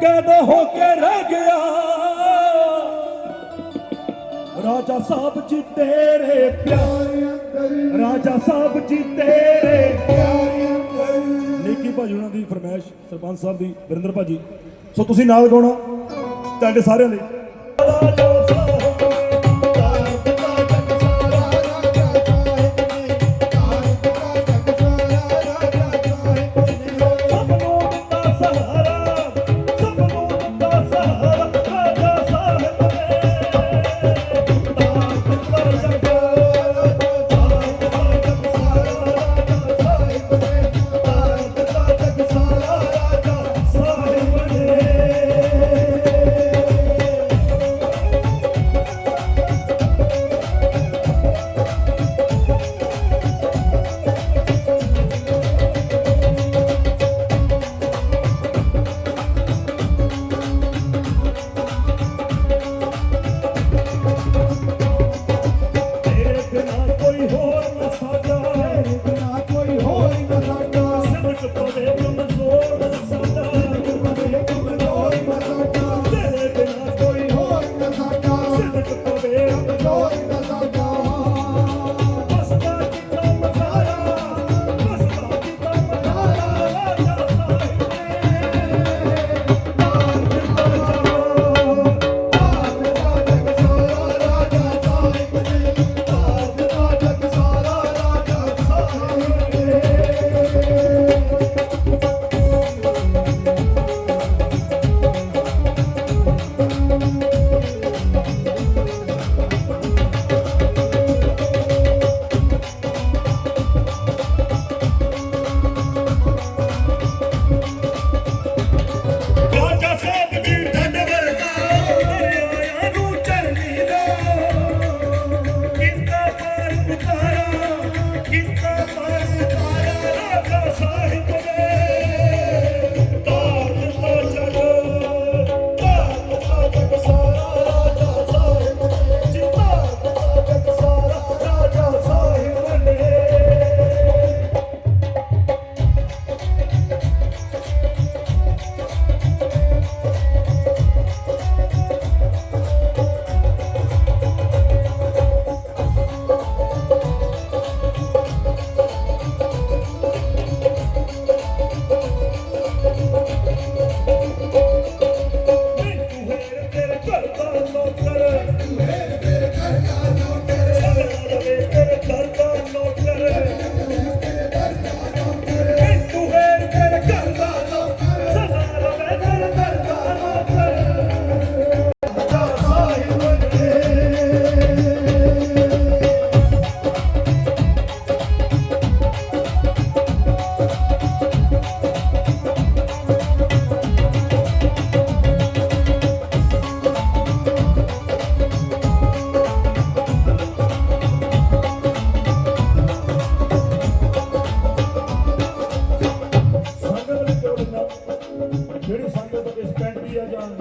ਕੈਦ ਹੋ ਕੇ ਰਹਿ ਗਿਆ। ਰਾਜਾ ਸਾਹਿਬ ਜੀ ਤੇਰੇ ਪਿਆਰ ਅੰਦਰ ਰਾਜਾ ਸਾਹਿਬ ਜੀ ਤੇਰੇ ਪਿਆਰ ਅੰਦਰ ਨੇਕੀ ਭਾਜੀ ਉਹਨਾਂ ਦੀ ਫਰਮਾਇਸ਼ ਸਰਪੰਚ ਸਾਹਿਬ ਦੀ, ਵਿਰਿੰਦਰ ਭਾਜੀ। ਸੋ ਤੁਸੀਂ ਨਾਲ ਗਾਉਣਾ ਤੁਹਾਡੇ ਸਾਰਿਆਂ ਲਈ। ਰਾਜਾ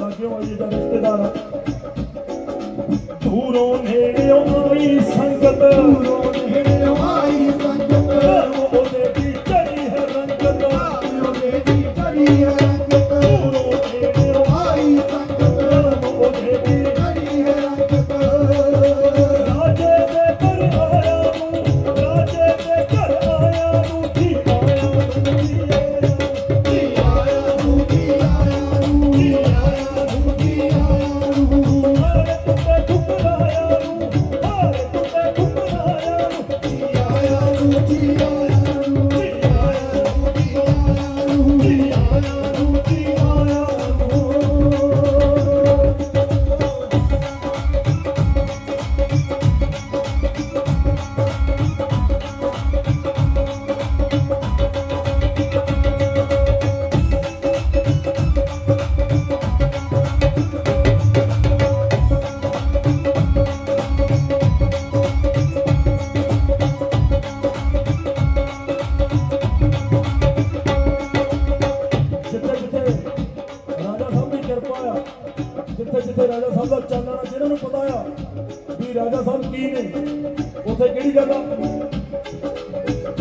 ਕਰਦਾ ਕਿਉਂ ਅਜੀ ਦਾ ਰਿਸ਼ਤੇਦਾਰ ਦੂਰੋਂ ਨੇੜਿਓਂ ਆਈ ਸੰਗਤ। ਦੂਰੋਂ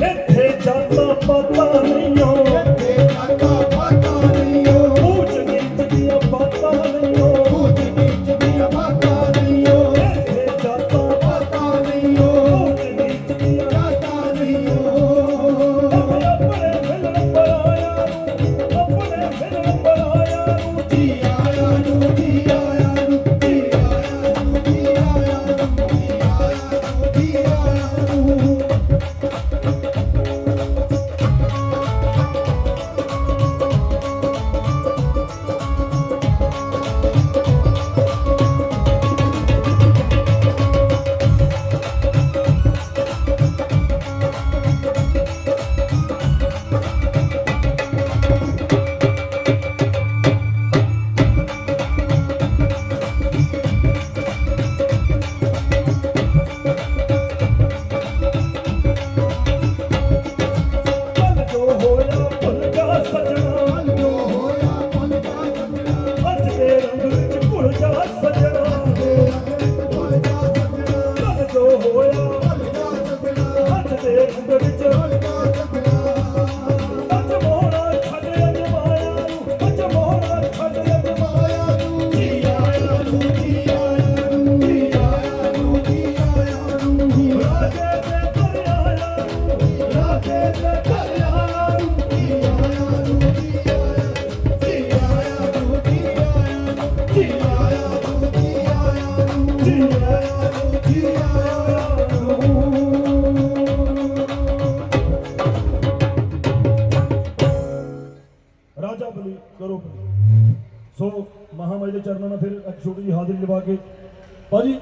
ਇੱਥੇ ਜਾਂਦਾ ਪਤਾ ਨਹੀਂ ਰਾਜਾ ਬਲੀ ਕਰੋ ਸੋ ਮਹਾਮਾਈ ਦੇ ਚਰਨਾਂ ਨਾਲ ਫਿਰ ਇੱਕ ਛੋਟੀ ਜੀ ਹਾਜ਼ਰੀ ਲਵਾ ਕੇ ਭਾਜੀ